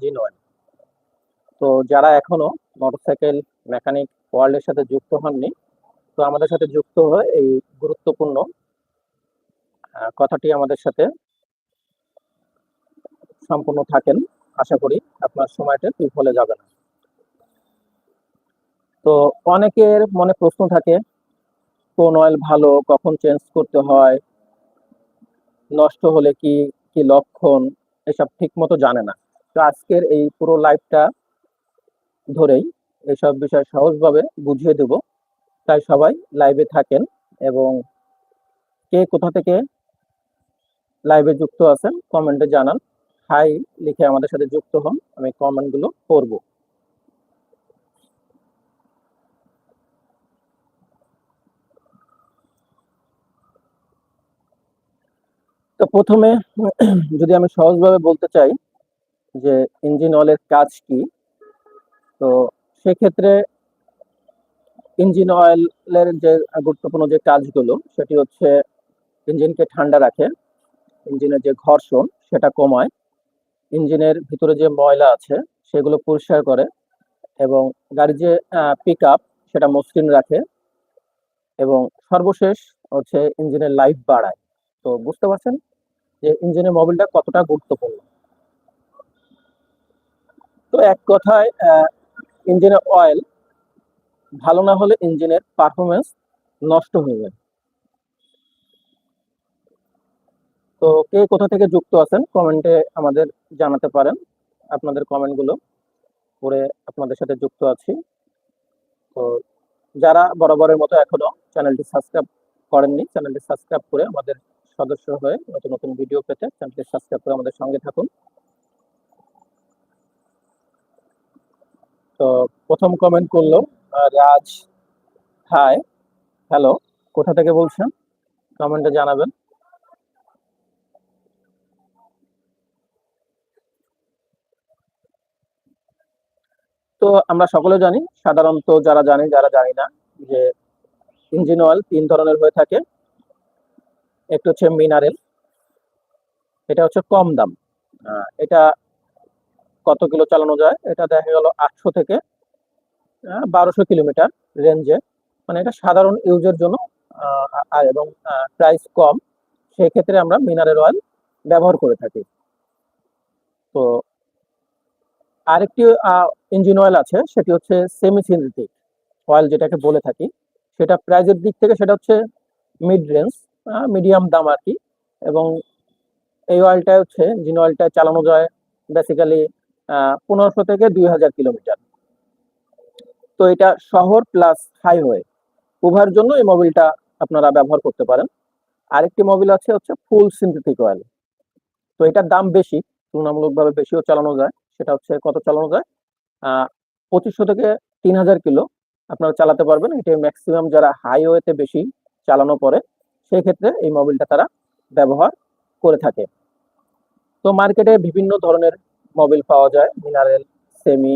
Engine oil তো যারা এখনও মোটরসাইকেল মেকানিক ওয়ার্ল্ডের সাথে যুক্ত হননি, তো আমাদের সাথে যুক্ত হয়ে এই গুরুত্বপূর্ণ কথাটি আমাদের সাথে সম্পূর্ণ থাকেন। আশা করি আপনার সময়টা বিফলে যাবে না। তো অনেকের মনে প্রশ্ন থাকে, কোন অয়েল ভালো, কখন চেঞ্জ করতে হয়, নষ্ট হলে কি কি লক্ষণ, এসব ঠিক মতো জানে না। তো আজকের এই পুরো লাইভটা ধরেই এসব বিষয় সহজভাবে বুঝিয়ে দেব। তাই সবাই লাইভে থাকেন এবং কে কোথা থেকে লাইভে যুক্ত আছেন কমেন্টে জানান। হাই লিখে আমাদের সাথে যুক্ত হন। আমি কমেন্টগুলো করব। তো প্রথমে যদি আমি সহজভাবে বলতে চাই যে ইঞ্জিন অয়েলের কাজ কি? তো সেক্ষেত্রে ইঞ্জিন অয়েলের যে গুরুত্বপূর্ণ যে কাজগুলো, সেটি হচ্ছে ইঞ্জিনকে ঠান্ডা রাখে ইঞ্জিনের যে ঘর্ষণ সেটা কমায়, ইঞ্জিনের ভিতরে যে ময়লা আছে সেগুলো পরিষ্কার করে এবং গাড়ির যে পিক আপ সেটা মসৃণ রাখে এবং সর্বশেষ হচ্ছে ইঞ্জিনের লাইফ বাড়ায়। তো বুঝতে পারছেন যে ইঞ্জিনের মোবিলটা কতটা গুরুত্বপূর্ণ? তো এক কথায় ইঞ্জিনের অয়েল ভালো না হলে ইঞ্জিনের পারফরমেন্স নষ্ট হয়ে যায়। তো কে কোথা থেকে যুক্ত আছেন কমেন্টে আমাদের জানাতে পারেন, আপনাদের কমেন্টগুলো পড়ে আপনাদের সাথে যুক্ত আছি। তো যারা বরাবরের মতো এখনও চ্যানেলটি সাবস্ক্রাইব করেননি, চ্যানেলটি সাবস্ক্রাইব করে আমাদের সদস্য হয়ে নতুন নতুন ভিডিও পেতে চ্যানেলটি সাবস্ক্রাইব করে আমাদের সঙ্গে থাকুন। তো প্রথম কমেন্ট করল রাজ, হাই হ্যালো কোথা থেকে বলছেন? কমেন্টে জানাবেন। তো আমরা সকলে জানি, সাধারণত যারা জানি যারা জানি না, যে ইঞ্জিন অয়েল তিন ধরনের হয়ে থাকে। একটা হচ্ছে মিনারেল এটা হচ্ছে কম দাম। এটা কত কিলো চালানো যায়? এটা দেখা গেল আটশো থেকে বারোশো কিলোমিটার রেঞ্জে মানে এটা সাধারণ ইউজের জন্য এবং প্রাইস কম। সেই ক্ষেত্রে আমরা মিনারেল অয়েল ব্যবহার করে থাকি। তো আরেকটি ইঞ্জিন অয়েল আছে, সেটি হচ্ছে সেমি সিনথেটিক অয়েল যেটাকে বলে থাকি। সেটা প্রাইজের দিক থেকে সেটা হচ্ছে মিড রেঞ্জ মিডিয়াম দাম আর কি। এবং এই অয়েলটা হচ্ছে ইঞ্জিন অয়েলটা চালানো যায়। বেসিক্যালি পনেরোশো থেকে দুই হাজার কিলোমিটার। তো এটা শহর প্লাস হাইওয়ে উভয়ের জন্য এই মোবিলটা আপনারা ব্যবহার করতে পারেন। আরেকটি মোবিল আছে, হচ্ছে ফুল সিনথেটিক অয়েল তো এটার দাম বেশি, তুলনামূলকভাবে বেশিও চালানো যায়। সেটা হচ্ছে কত চালানো যায়? পঁচিশশো থেকে তিন হাজার কিলো আপনারা চালাতে পারবেন। এটা ম্যাক্সিমাম যারা হাইওয়েতে বেশি চালানো পরে সেই ক্ষেত্রে এই মোবিলটা তারা ব্যবহার করে থাকে। তো মার্কেটে বিভিন্ন ধরনের মোবিল পাওয়া যায় মিনারেল সেমি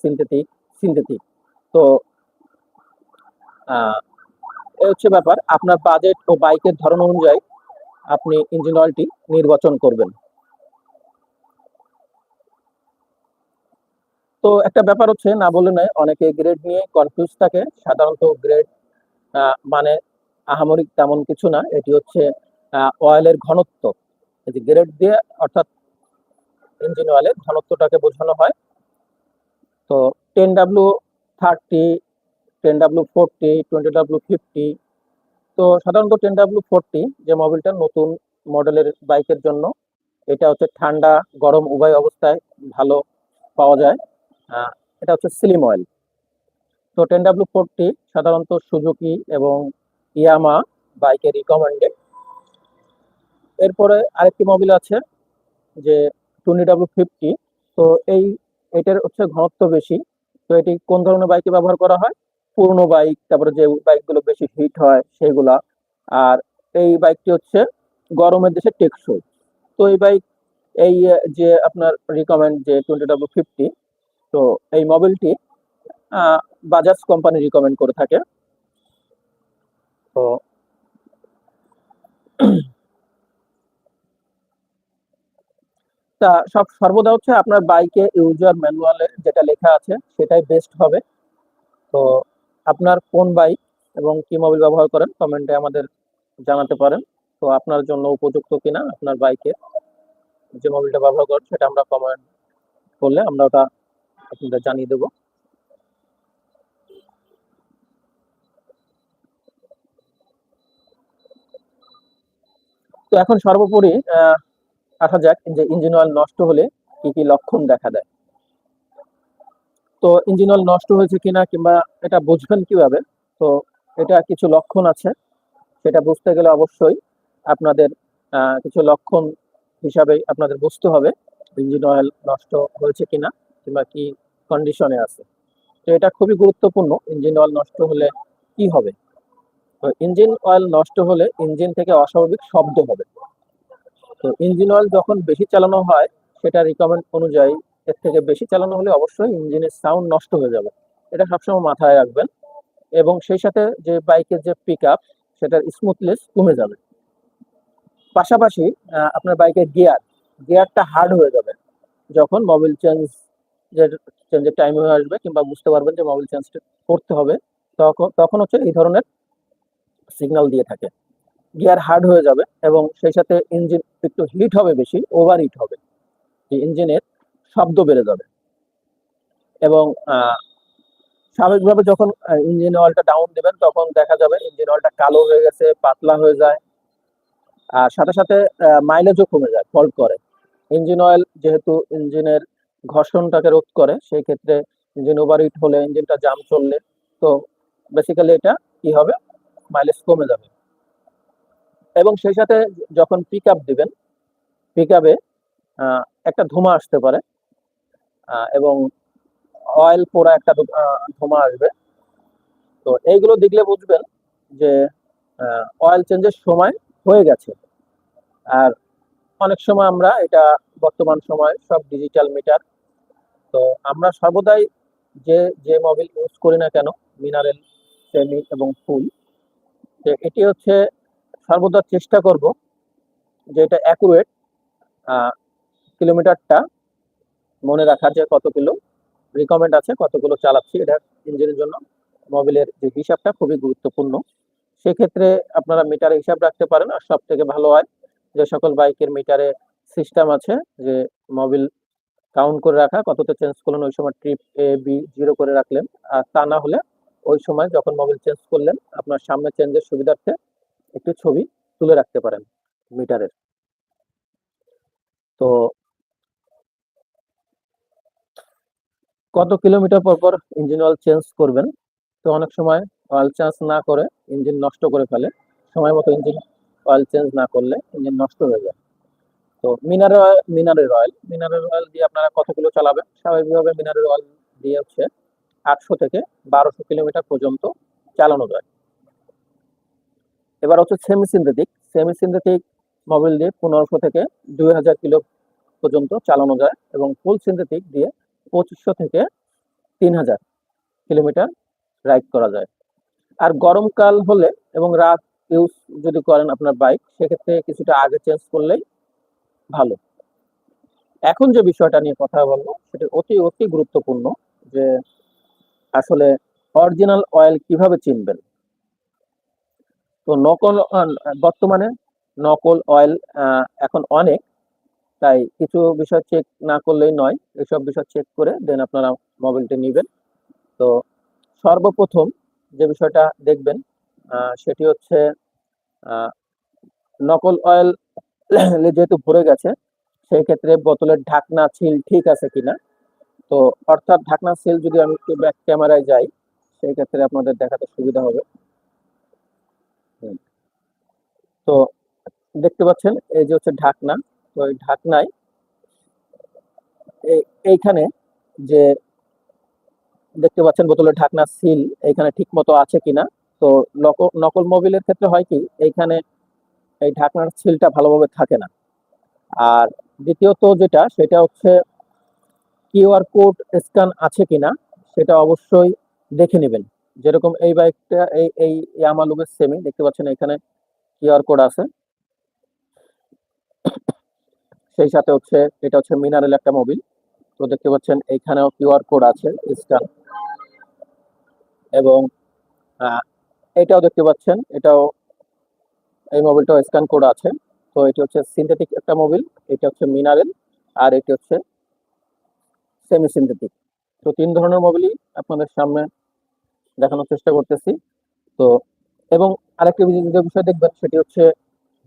সিনথেটিক সিনথেটিক তো এই হচ্ছে ব্যাপার। আপনার বাজেট ও বাইকের ধরন অনুযায়ী আপনি ইঞ্জিন অয়েলটি নির্বাচন করবেন। তো একটা ব্যাপার হচ্ছে, না বলে নয়, অনেকে গ্রেড নিয়ে কনফিউজ থাকে। সাধারণত গ্রেড মানে আহামরিক তেমন কিছু না। এটি হচ্ছে অয়েলের ঘনত্ব। গ্রেড দিয়ে, অর্থাৎ ইঞ্জিন অয়েলের ঘনত্বটাকে বোঝানো হয়। তো ten W thirty ten W forty twenty W fifty তো সাধারণত টেন ডাব্লু ফোরটি যে মোবিলটা নতুন মডেলের বাইকের জন্য, এটা হচ্ছে ঠান্ডা, গরম উভয় অবস্থায় ভালো পাওয়া যায়। এটা হচ্ছে সিলিম অয়েল তো টেন ডাব্লু ফোরটি সাধারণত সুজুকি এবং ইয়ামা বাইকে রিকমেন্ডেড এরপরে আরেকটি মোবিল আছে যে টোয়েন্টি ডাব্লু ফিফটি, তো এই, এটার হচ্ছে ঘনত্ব বেশি। তো এটি কোন ধরনের বাইকে ব্যবহার করা হয়? পুরনো বাইক তারপরে যে বাইকগুলো বেশি হিট হয় সেগুলা। আর এই বাইকটি হচ্ছে গরমের দেশে টেকসই। তো এই বাইক এই যে আপনার রিকমেন্ড যে টোয়েন্টি ডাব্লু ফিফটি, তো এই মোবিলটি বাজাজ কোম্পানি রিকমেন্ড করে থাকে। তো তা সব সর্বদা হচ্ছে আপনার বাইকে ইউজার ম্যানুয়ালে যেটা লেখা আছে সেটাই বেস্ট হবে। তো আপনার কোন বাইক এবং কি মোবিল ব্যবহার করেন কমেন্টে আমাদের জানাতে পারেন। তো আপনার জন্য উপযুক্ত কিনা আপনার বাইকে যে মোবিলটা ব্যবহার করেন সেটা আমরা কমেন্ট করলে আমরা ওটা আপনাদের জানিয়ে দেবো। তো এখন সর্বোপরি আহ, আসা যাক যে ইঞ্জিন অয়েল নষ্ট হলে কি কি লক্ষণ দেখা দেয়? তো ইঞ্জিন অয়েল নষ্ট হয়েছে কিনা কিংবা এটা বুঝবেন কীভাবে? তো এটা কিছু লক্ষণ আছে, সেটা বুঝতে গেলে অবশ্যই আপনাদের কিছু লক্ষণ হিসাবে আপনাদের বুঝতে হবে ইঞ্জিন অয়েল নষ্ট হয়েছে কিনা কিংবা কি কন্ডিশনে আছে। তো এটা খুবই গুরুত্বপূর্ণ ইঞ্জিন অয়েল নষ্ট হলে কি হবে? তো ইঞ্জিন অয়েল নষ্ট হলে ইঞ্জিন থেকে অস্বাভাবিক শব্দ হবে। তো ইঞ্জিন অয়েল যখন বেশি চালানো হয়, সেটা রিকমেন্ড অনুযায়ী এর থেকে বেশি চালানো হলে অবশ্যই ইঞ্জিনের সাউন্ড নষ্ট হয়ে যাবে। এটা সবসময় মাথায় রাখবেন। এবং সেই সাথে যে বাইকের যে পিক আপ সেটার স্মুথনেস কমে যাবে। পাশাপাশি আপনার বাইকের গিয়ার গিয়ারটা হার্ড হয়ে যাবে। যখন মোবিল চেঞ্জ যে চেঞ্জের টাইম হয়ে আসবে কিংবা বুঝতে পারবেন যে মোবিল চেঞ্জটা করতে হবে, তখন তখন হচ্ছে এই ধরনের সিগন্যাল দিয়ে থাকে। গিয়ার হার্ড হয়ে যাবে এবং সেই সাথে ইঞ্জিন একটু হিট হবে বেশি ওভার হিট হবে ইঞ্জিনের শব্দ বেড়ে যাবে। এবং স্বাভাবিকভাবে যখন ইঞ্জিন অয়েলটা ডাউন দেবেন, তখন দেখা যাবে ইঞ্জিন অয়েলটা কালো হয়ে গেছে, পাতলা হয়ে যায়। আর সাথে সাথে মাইলেজও কমে যায় ফল্ট করে। ইঞ্জিন অয়েল যেহেতু ইঞ্জিনের ঘর্ষণটাকে রোধ করে, সেই ক্ষেত্রে ইঞ্জিন ওভারহিট হলে ইঞ্জিনটা জাম চললে, তো বেসিক্যালি এটা কি হবে? মাইলেজ কমে যাবে। এবং সেই সাথে যখন পিক আপ দিবেন পিক আপে একটা ধোঁয়া আসতে পারে এবং অয়েল পোড়া একটা ধোঁয়া আসবে। তো এইগুলো দেখলে বুঝবেন যে অয়েল চেঞ্জের সময় হয়ে গেছে। আর অনেক সময় আমরা এটা বর্তমান সময় সব ডিজিটাল মিটার তো আমরা সর্বদাই যে যে মোবিল ইউজ করি না কেন মিনারেল সেমি এবং ফুল এটি হচ্ছে সর্বদা চেষ্টা করব যে এটা অ্যাকুরেট কিলোমিটারটা মনে রাখা যে কত কিলো রিকমেন্ড আছে কতগুলো চালাচ্ছি এটা ইঞ্জিনের জন্য। মোবিলের যে হিসাবটা খুবই গুরুত্বপূর্ণ। সেক্ষেত্রে আপনারা মিটারে হিসাব রাখতে পারেন আর সব থেকে ভালো হয় যে সকল বাইকের মিটারে সিস্টেম আছে যে মোবিল কাউন্ট করে রাখা কততে চেঞ্জ করলেন, ওই সময় ট্রিপ এ বি জিরো করে রাখলেন। আর তা না হলে ওই সময় যখন মোবিল চেঞ্জ করলেন, আপনার সামনে চেঞ্জের সুবিধার্থে একটু ছবি তুলে রাখতে পারেন মিটারের। তো কত কিলোমিটার পর পর ইঞ্জিন অয়েল চেঞ্জ করবেন? তো অনেক সময় অয়েল চেঞ্জ না করে ইঞ্জিন নষ্ট করে ফেলে। সময় মতো ইঞ্জিন অয়েল চেঞ্জ না করলে ইঞ্জিন নষ্ট হয়ে যায়। তো mineral oil mineral oil mineral oil দিয়ে আপনারা কত কিলো চালাবেন? স্বাভাবিকভাবে মিনারেল অয়েল দিয়ে হচ্ছে আটশো থেকে বারোশো কিলোমিটার পর্যন্ত চালানো যায়। এবার হচ্ছে semi synthetic semi synthetic mobil দিয়ে পনেরোশো থেকে দুই হাজার কিলো পর্যন্ত চালানো যায় এবং ফুল সিনথেটিক দিয়ে পঁচিশশো থেকে তিন হাজার কিলোমিটার রাইড করা যায়। আর গরমকাল হলে এবং রাত ইউজ যদি করেন আপনার বাইক সেক্ষেত্রে কিছুটা আগে চেঞ্জ করলেই ভালো। এখন যে বিষয়টা নিয়ে কথা বলব, সেটা অতি অতি গুরুত্বপূর্ণ যে আসলে অরিজিনাল অয়েল কীভাবে চিনবেন? তো নকল বর্তমানে নকল অয়েল এখন অনেক। তাই কিছু বিষয় চেক না করলেই নয়। এসব বিষয় চেক করে দেন আপনারা মোবাইলটি নেবেন। তো সর্বপ্রথম যে বিষয়টা দেখবেন সেটি হচ্ছে নকল অয়েল যেহেতু ভরে গেছে সেই ক্ষেত্রে বোতলের ঢাকনা সিল ঠিক আছে কিনা? তো অর্থাৎ ঢাকনা সিল যদি আমি একটু ব্যাক ক্যামেরায় যাই সেই ক্ষেত্রে আপনাদের দেখাতে সুবিধা হবে। তো দেখতে পাচ্ছেন, এই যে হচ্ছে ঢাকনা, তো এই ঢাকনায় এই- এইখানে যে দেখতে পাচ্ছেন বোতলের ঢাকনা সিল এইখানে ঠিক মতো আছে কিনা। তো নকল মোবিলের ক্ষেত্রে হয় কি, এইখানে এই ঢাকনার সিলটা ভালোভাবে থাকে না। আর দ্বিতীয়ত যেটা, সেটা হচ্ছে কিউআর কোড স্ক্যান আছে কিনা, সেটা অবশ্যই দেখে নেবেন। যেরকম এই বাইকটা, এই এই ইয়ামালুবের সেমি দেখতে পাচ্ছেন এখানে কিউআর কোড আছে। সেই সাথে হচ্ছে, এটা হচ্ছে মিনারেল একটা মোবিল তো দেখতে পাচ্ছেন এইখানেও কিউআর কোড আছে স্ক্যান এবং এটাও দেখতে পাচ্ছেন, এটাও, এই মোবিলটাও স্ক্যান কোড আছে। তো এটি হচ্ছে সিনথেটিক একটা মোবিল এটা হচ্ছে মিনারেল, আর এটি হচ্ছে সেমি সিনথেটিক তো তিন ধরনের মোবিলই আপনাদের সামনে দেখানোর চেষ্টা করতেছি। তো, এবং আরেকটি যে বিষয় দেখবেন সেটি হচ্ছে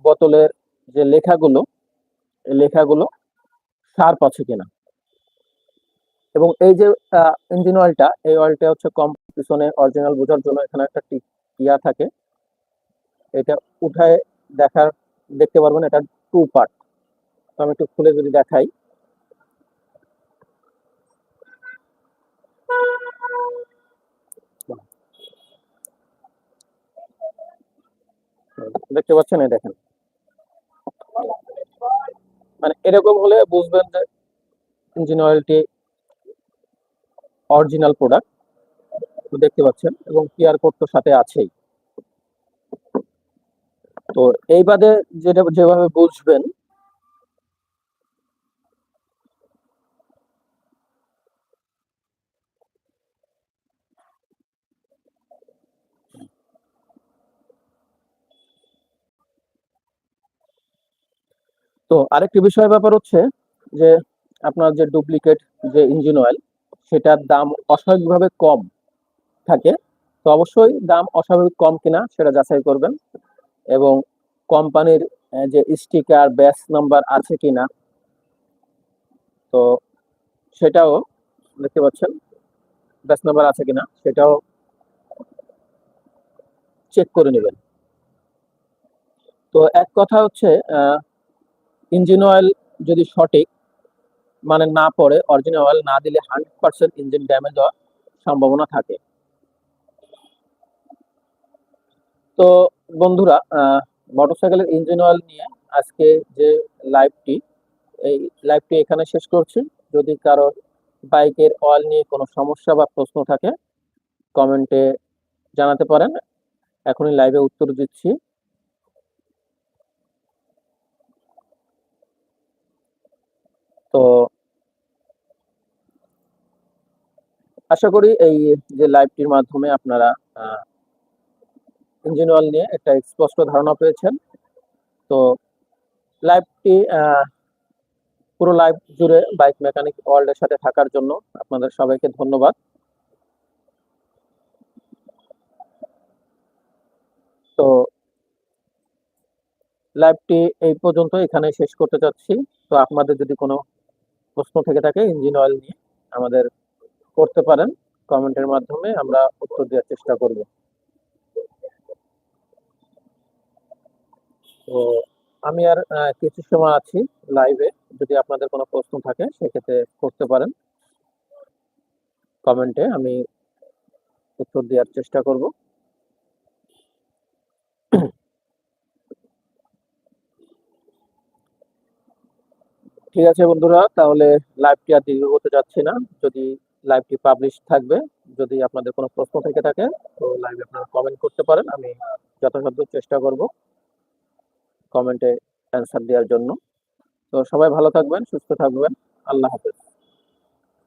বোতলের যে লেখাগুলো লেখাগুলো শার্প আছে কিনা। এবং এই যে ইঞ্জিন অয়েলটা, এই অয়েলটা হচ্ছে কম পিছনে অরিজিনাল বোঝার জন্য এখানে একটা ইয়া থাকে। এটা উঠায় দেখার, দেখতে পারবেন এটা টু পার্ট। আমি একটু খুলে যদি দেখাই। দেখতে পাচ্ছেন? এই দেখেন। মানে এরকম হলে বুঝবেন যে ইঞ্জিন অয়েলটি অরিজিনাল প্রোডাক্ট দেখতে পাচ্ছেন, এবং কেয়ার কোড তো সাথে আছেই। তো এই বাদে যেটা যেভাবে বুঝবেন তো আরেকটি বিষয় ব্যাপার হচ্ছে যে আপনার যে ডুপ্লিকেট যে ইঞ্জিন অয়েল সেটার দাম অস্বাভাবিকভাবে কম থাকে। তো অবশ্যই দাম অস্বাভাবিক কম কিনা সেটা যাচাই করবেন এবং কোম্পানির যে স্টিকার ব্যাচ নাম্বার আছে কিনা, তো সেটাও দেখতে পাচ্ছেন ব্যাচ নাম্বার আছে কিনা সেটাও চেক করে নেবেন। তো এক কথা হচ্ছে ইঞ্জিন অয়েল যদি সঠিক মানে না পড়ে অরিজিনাল অয়েল না দিলে হান্ড্রেড পার্সেন্ট ইঞ্জিন ড্যামেজ হওয়ার সম্ভাবনা থাকে। তো বন্ধুরা মোটরসাইকেলের ইঞ্জিন অয়েল নিয়ে আজকে যে লাইভটি এই লাইভটি এখানে শেষ করছি। যদি কারোর বাইকের অয়েল নিয়ে কোনো সমস্যা বা প্রশ্ন থাকে কমেন্টে জানাতে পারেন। এখনই লাইভে উত্তর দিচ্ছি তো আশা করি এই যে লাইভটির মাধ্যমে আপনারা ইঞ্জিন অয়েল নিয়ে একটা স্পষ্ট ধারণা পেয়েছেন। তো লাইভটি পুরো লাইভ জুড়ে বাইক মেকানিক ওয়ার্ল্ডের সাথে থাকার জন্য আপনাদের সবাইকে ধন্যবাদ। তো লাইভটি এই পর্যন্ত এখানে শেষ করতে চাচ্ছি। তো আপনাদের যদি কোনো প্রশ্ন থেকে থাকে ইঞ্জিন অয়েল নিয়ে আমাদের করতে পারেন কমেন্টের মাধ্যমে আমরা উত্তর দেওয়ার চেষ্টা করব। তো আমি আর কিছু সময় আছি লাইভে যদি আপনাদের কোনো প্রশ্ন থাকে, সেক্ষেত্রে করতে পারেন। কমেন্টে আমি উত্তর দেওয়ার চেষ্টা করব। ঠিক আছে বন্ধুরা, তাহলে লাইভটি আর দীর্ঘ করতে যাচ্ছি না। যদি লাইভটি পাবলিশ থাকবে। যদি আপনাদের কোনো প্রশ্ন থেকে থাকে, তো লাইভে আপনারা কমেন্ট করতে পারেন। আমি যথাসাধ্য চেষ্টা করব কমেন্টে অ্যান্সার দেওয়ার জন্য। তো সবাই ভালো থাকবেন, সুস্থ থাকবেন। আল্লাহ হাফেজ।